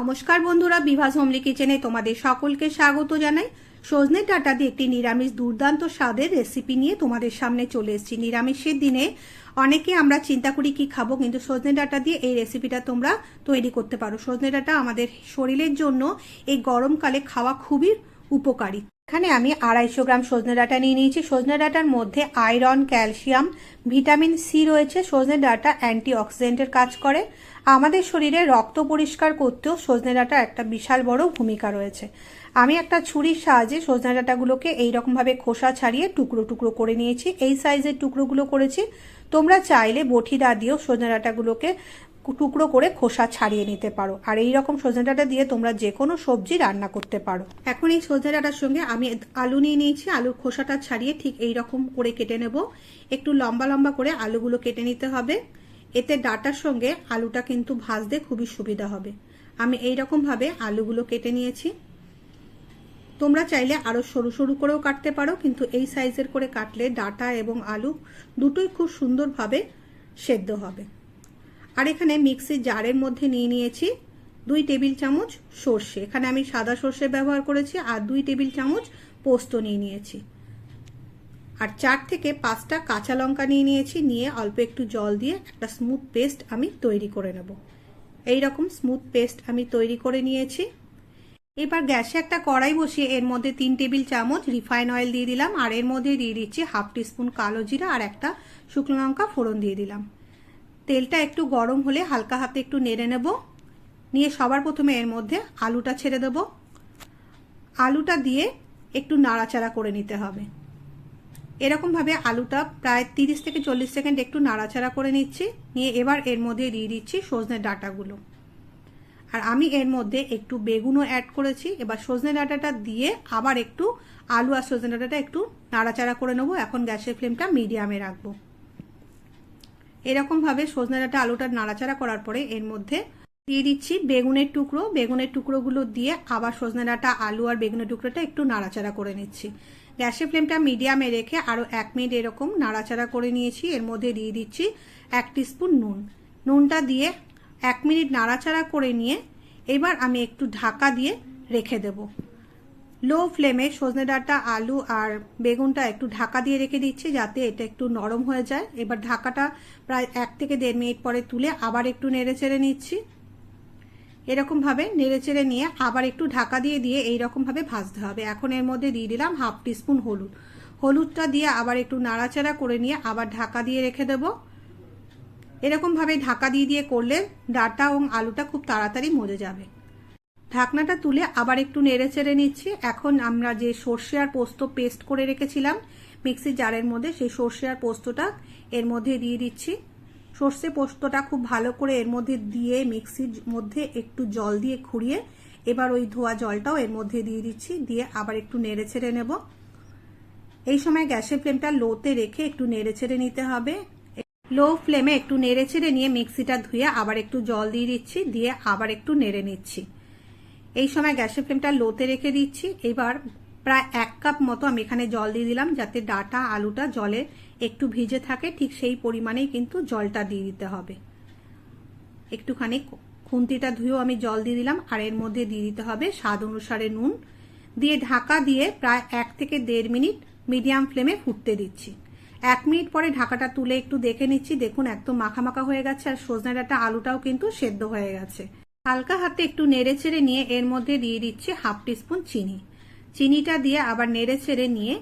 নমস্কার বন্ধুরা, বিভাস হোমলি কিচেনে তোমাদের সকলকে স্বাগত জানাই। সজনে ডাটা দিয়ে একটি নিরামিষ দুর্দান্ত স্বাদের রেসিপি নিয়ে তোমাদের সামনে চলে এসেছি। নিরামিষের দিনে অনেকে আমরা চিন্তা করি কি খাব, কিন্তু সজনে ডাটা দিয়ে এই রেসিপিটা তোমরা তৈরি করতে পারো। সজনে ডাটা আমাদের শরীরের জন্য এই গরমকালে খাওয়া খুবই উপকারী। এখানে আমি আড়াইশো গ্রাম সজনে ডাঁটা নিয়ে নিয়েছি। সজনে ডাঁটার মধ্যে আয়রন, ক্যালসিয়াম, ভিটামিন সি রয়েছে। সজনে ডাঁটা অ্যান্টি অক্সিডেন্টের কাজ করে। আমাদের শরীরে রক্ত পরিষ্কার করতেও সজনে ডাঁটা একটা বিশাল বড় ভূমিকা রয়েছে। আমি একটা ছুরির সাহায্যে সজনে ডাঁটাগুলোকে এইরকমভাবে খোসা ছাড়িয়ে টুকরো টুকরো করে নিয়েছি। এই সাইজের টুকরোগুলো করেছি। তোমরা চাইলে বটি দা দিয়েও সজনে ডাঁটাগুলোকে টুকরো করে খোসা ছাড়িয়ে নিতে পারো। আর এই রকম সজনে ডাঁটা দিয়ে তোমরা যে কোনো সবজি রান্না করতে পারো। এখন এই সজনে ডাঁটার সঙ্গে আমি আলু নিয়ে নিয়েছি। আলুর খোসাটা ছাড়িয়ে ঠিক এই রকম করে কেটে নেব। একটু লম্বা লম্বা করে আলুগুলো কেটে নিতে হবে। এতে ডাটার সঙ্গে আলুটা কিন্তু ভাজতে খুবই সুবিধা হবে। আমি এই ভাবে আলুগুলো কেটে নিয়েছি। তোমরা চাইলে আরও সরু সরু করেও কাটতে পারো, কিন্তু এই সাইজের করে কাটলে ডাটা এবং আলু দুটোই খুব সুন্দরভাবে সেদ্ধ হবে। আর এখানে মিক্সির জারের মধ্যে নিয়ে নিয়েছি দুই টেবিল চামচ সর্ষে। এখানে আমি সাদা সর্ষে ব্যবহার করেছি আর দুই টেবিল চামচ পোস্ত নিয়ে নিয়েছি। আর চার থেকে পাঁচটা কাঁচা লঙ্কা নিয়ে নিয়েছি, নিয়ে অল্প একটু জল দিয়ে একটা স্মুথ পেস্ট আমি তৈরি করে নেব। এই রকম স্মুথ পেস্ট আমি তৈরি করে নিয়েছি। এবার গ্যাসে একটা কড়াই বসিয়ে এর মধ্যে তিন টেবিল চামচ রিফাইন অয়েল দিয়ে দিলাম। আর এর মধ্যে দিয়ে দিচ্ছি হাফ টিস্পুন কালো জিরা আর একটা শুকনো লঙ্কা ফোড়ন দিয়ে দিলাম। তেলটা একটু গরম হলে হালকা হাতে একটু নেড়ে নেব। নিয়ে সবার প্রথমে এর মধ্যে আলুটা ছেড়ে দেব। আলুটা দিয়ে একটু নাড়াচাড়া করে নিতে হবে। এরকমভাবে আলুটা প্রায় তিরিশ থেকে চল্লিশ সেকেন্ড একটু নাড়াচাড়া করে নিচ্ছি। নিয়ে এবার এর মধ্যে দিয়ে দিচ্ছি সজনে ডাটাগুলো। আর আমি এর মধ্যে একটু বেগুনও অ্যাড করেছি। এবার সজনে ডাটাটা দিয়ে আবার একটু আলু আর সজনে ডাটাটা একটু নাড়াচাড়া করে নেব। এখন গ্যাসের ফ্লেমটা মিডিয়ামে রাখব। এরকমভাবে সজনে ডাটা আলুটা নাড়াচাড়া করার পরে এর মধ্যে দিয়ে দিচ্ছি বেগুনের টুকরো। বেগুনের টুকরোগুলো দিয়ে আবার সজনে ডাটা, আলু আর বেগুনের টুকরোটা একটু নাড়াচাড়া করে নিচ্ছি। গ্যাসের ফ্লেমটা মিডিয়ামে রেখে আরও এক মিনিট এরকম নাড়াচাড়া করে নিয়েছি। এর মধ্যে দিয়ে দিচ্ছি এক স্পুন নুন। নুনটা দিয়ে এক মিনিট নাড়াচাড়া করে নিয়ে এবার আমি একটু ঢাকা দিয়ে রেখে দেব। লো ফ্লেমে সজনে ডাঁটা, আলু আর বেগুনটা একটু ঢাকা দিয়ে রেখে দিচ্ছি যাতে এটা একটু নরম হয়ে যায়। এবার ঢাকাটা প্রায় এক থেকে দেড় মিনিট পরে তুলে আবার একটু নেড়ে চেড়ে নিচ্ছি। এরকমভাবে নেড়ে চেড়ে নিয়ে আবার একটু ঢাকা দিয়ে দিয়ে এইরকমভাবে ভাজতে হবে। এখন এর মধ্যে দিয়ে দিলাম হাফ টিস্পুন হলুদ। হলুদটা দিয়ে আবার একটু নাড়াচাড়া করে নিয়ে আবার ঢাকা দিয়ে রেখে দেব। এরকমভাবে ঢাকা দিয়ে দিয়ে করলে ডাটা এবং আলুটা খুব তাড়াতাড়ি মজে যাবে। ঢাকনাটা তুলে আবার একটু নেড়ে চেড়ে নিচ্ছি। এখন আমরা যে সর্ষে আর পোস্ত পেস্ট করে রেখেছিলাম, মিক্সির জারের মধ্যে সেই সর্ষে আর পোস্তটা এর মধ্যে দিয়ে দিচ্ছি। সর্ষে পোস্তটা খুব ভালো করে এর মধ্যে দিয়ে মিক্সির মধ্যে একটু জল দিয়ে খুঁড়িয়ে এবার ওই ধোয়া জলটাও এর মধ্যে দিয়ে দিচ্ছি, দিয়ে আবার একটু নেড়ে ছেড়ে নেব। এই সময় গ্যাসের ফ্লেমটা লোতে রেখে একটু নেড়ে ছেড়ে নিতে হবে। লো ফ্লেমে একটু নেড়ে ছেড়ে নিয়ে মিক্সিটা ধুয়ে আবার একটু জল দিয়ে দিচ্ছি, দিয়ে আবার একটু নেড়ে নিচ্ছি। এই সময় গ্যাসের ফ্লেমটা লোতে রেখে দিচ্ছি। এবার প্রায় এক কাপ মতো আমি এখানে জল দিয়ে দিলাম, যাতে ডাটা, আলুটা জলে একটু ভিজে থাকে। ঠিক সেই পরিমাণেই কিন্তু জলটা দিয়ে দিতে হবে। একটুখানি খুন্তিটা ধুয়েও আমি জল দিয়ে দিলাম, আর এর মধ্যে দিয়ে দিতে হবে স্বাদ অনুসারে নুন। দিয়ে ঢাকা দিয়ে প্রায় এক থেকে দেড় মিনিট মিডিয়াম ফ্লেমে ফুটতে দিচ্ছি। এক মিনিট পরে ঢাকাটা তুলে একটু দেখে নিচ্ছি। দেখুন একদম মাখা মাখা হয়ে গেছে, আর সজনে ডাটা, আলুটাও কিন্তু সেদ্ধ হয়ে গেছে। হালকা হাতে একটু নেড়ে চেড়ে নিয়ে এর মধ্যে দিয়ে দিচ্ছি হাফ টিস্পুন চিনি। চিনিটা দিয়ে আবার নেড়ে ছেড়ে নিয়ে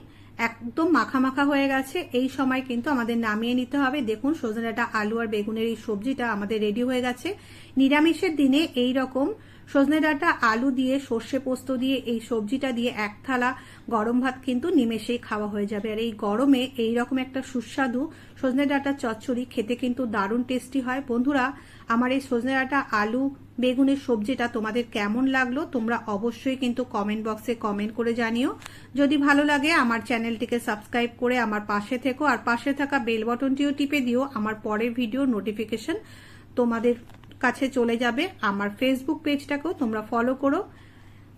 একদম মাখা মাখা হয়ে গেছে। এই সময় কিন্তু আমাদের নামিয়ে নিতে হবে। দেখুন, সজনেটা আলু আর বেগুনের এই সবজিটা আমাদের রেডি হয়ে গেছে। নিরামিষের দিনে এই রকম সজনে ডাঁটা, আলু দিয়ে, সর্ষে পোস্ত দিয়ে, এই সবজিটা দিয়ে এক থালা গরম ভাত কিন্তু নিমেষেই খাওয়া হয়ে যাবে। আর এই গরমে এই রকম একটা সুস্বাদু সজনে ডাঁটা চচ্চড়ি খেতে কিন্তু দারুণ টেস্টি হয়। বন্ধুরা, আমার এই সজনে ডাঁটা, আলু, বেগুনের সবজিটা তোমাদের কেমন লাগল তোমরা অবশ্যই কিন্তু কমেন্ট বক্সে কমেন্ট করে জানিও। যদি ভালো লাগে, আমার চ্যানেলটিকে সাবস্ক্রাইব করে আমার পাশে থেকো। আর পাশে থাকা বেল বটনটিও টিপে দিও। আমার পরের ভিডিও নোটিফিকেশন তোমাদের কাছে চলে যাবে। আমার ফেসবুক পেজটাকেও তোমরা ফলো করো।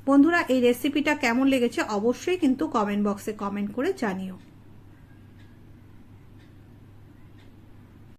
বন্ধুরা, এই রেসিপিটা কেমন লেগেছে অবশ্যই কিন্তু কমেন্ট বক্সে কমেন্ট করে জানিও।